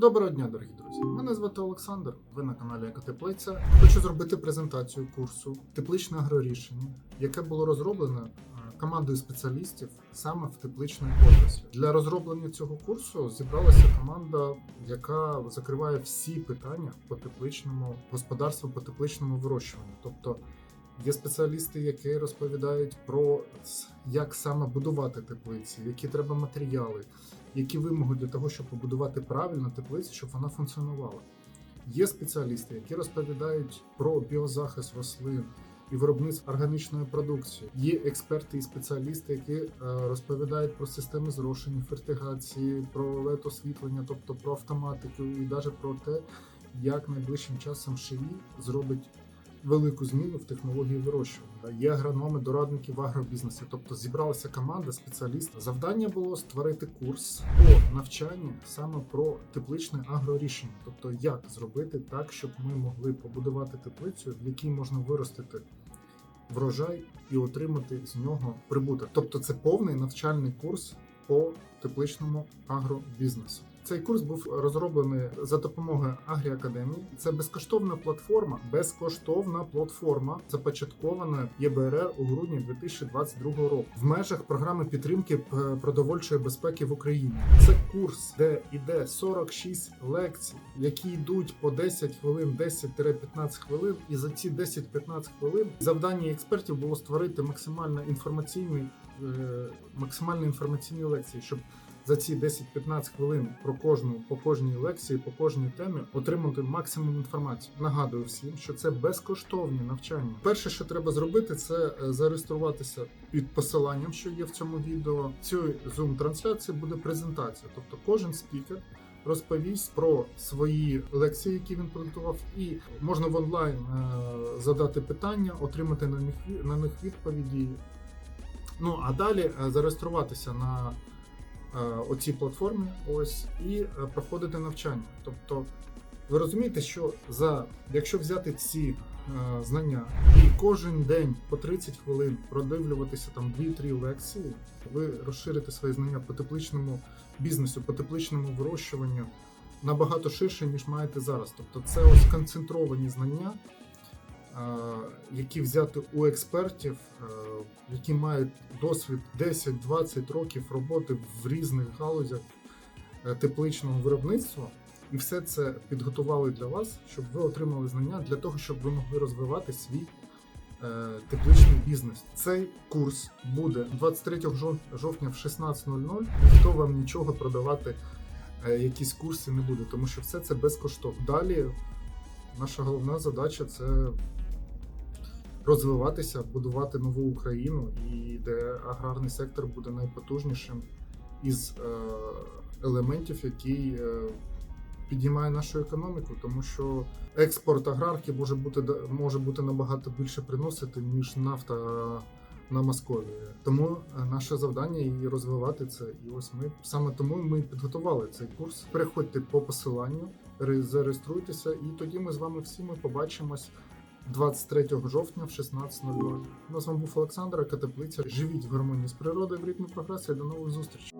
Доброго дня, дорогі друзі. Мене звати Олександр. Ви на каналі Екотеплиця. Хочу зробити презентацію курсу Тепличне агрорішення, яке було розроблено е, командою спеціалістів саме в тепличній отраслі. Для розроблення цього курсу зібралася команда, яка закриває всі питання по тепличному господарству, по тепличному вирощуванню. Тобто Є спеціалісти, які розповідають про як саме будувати теплиці, які треба матеріали, які вимоги для того, щоб побудувати правильно теплицю, щоб вона функціонувала. Є спеціалісти, які розповідають про біозахист рослин і виробництво органічної продукції. Є експерти і спеціалісти, які е, розповідають про системи зрошення, фертигації, про LED освітлення, тобто про автоматику, і навіть про те, як найближчим часом ШИВІ зробить велику зміну в технології вирощування. Є агрономи, дорадники в агробізнесі. Тобто зібралася команда спеціалістів. Завдання було створити курс по навчанню саме про тепличне агрорішення, тобто як зробити так, щоб ми могли побудувати теплицю, в якій можна виростити врожай і отримати з нього прибуток. Тобто, це повний навчальний курс по тепличному агробізнесу. Цей курс був розроблений за допомогою Агріакадемії. Це безкоштовна платформа, безкоштовна платформа, започаткована ЄБРР у грудні 2022 року в межах програми підтримки продовольчої безпеки в Україні. Це курс, де йде 46 лекцій, які йдуть по 10 хвилин, 10-15 хвилин. І за ці 10-15 хвилин завдання експертів було створити максимально інформаційний, е, максимально інформаційні лекції, щоб за ці 10-15 хвилин про кожну по кожній лекції, по кожній темі отримати максимум інформації. Нагадую всім, що це безкоштовні навчання. Перше, що треба зробити, це е, зареєструватися під посиланням, що є в цьому відео. В цій zoom трансляції буде презентація, тобто кожен спікер. Розповість про свої лекції, які він підготував, і можна в онлайн е, задати питання, отримати на них на них відповіді. Ну а далі е, зареєструватися на е, оцій платформі, ось і е, проходити навчання. Тобто, ви розумієте, що за якщо взяти ці е, знання і кожен день по 30 хвилин продивлюватися там 2-3 лекції, ви розширите свої знання по тепличному бізнесу, по тепличному вирощуванню набагато ширше, ніж маєте зараз. Тобто, це ось концентровані знання. Е, Які взяти у експертів, е, які мають досвід 10-20 років роботи в різних галузях е, тепличного виробництва, і все це підготували для вас, щоб ви отримали знання для того, щоб ви могли розвивати свій тепличний бізнес. Цей курс буде 23 жов- жовтня в 16.00. Ніхто вам нічого продавати, якісь курси не буде, тому що все це безкоштовно. Далі наша головна задача це розвиватися, будувати нову Україну, і де аграрний сектор буде найпотужнішим із е, елементів, який е, підіймає нашу економіку, тому що експорт аграрки може бути може бути набагато більше приносити, ніж нафта на Московії. Тому е, наше завдання і розвивати це. І ось ми саме тому ми підготували цей курс. Переходьте по посиланню, ре- зареєструйтеся, і тоді ми з вами всі ми побачимось. 23 жовтня в 16.00. У нас вам був Олександр, Катеплиця. Живіть в гармонії з природою в ритмі прогресу і до нових зустрічей.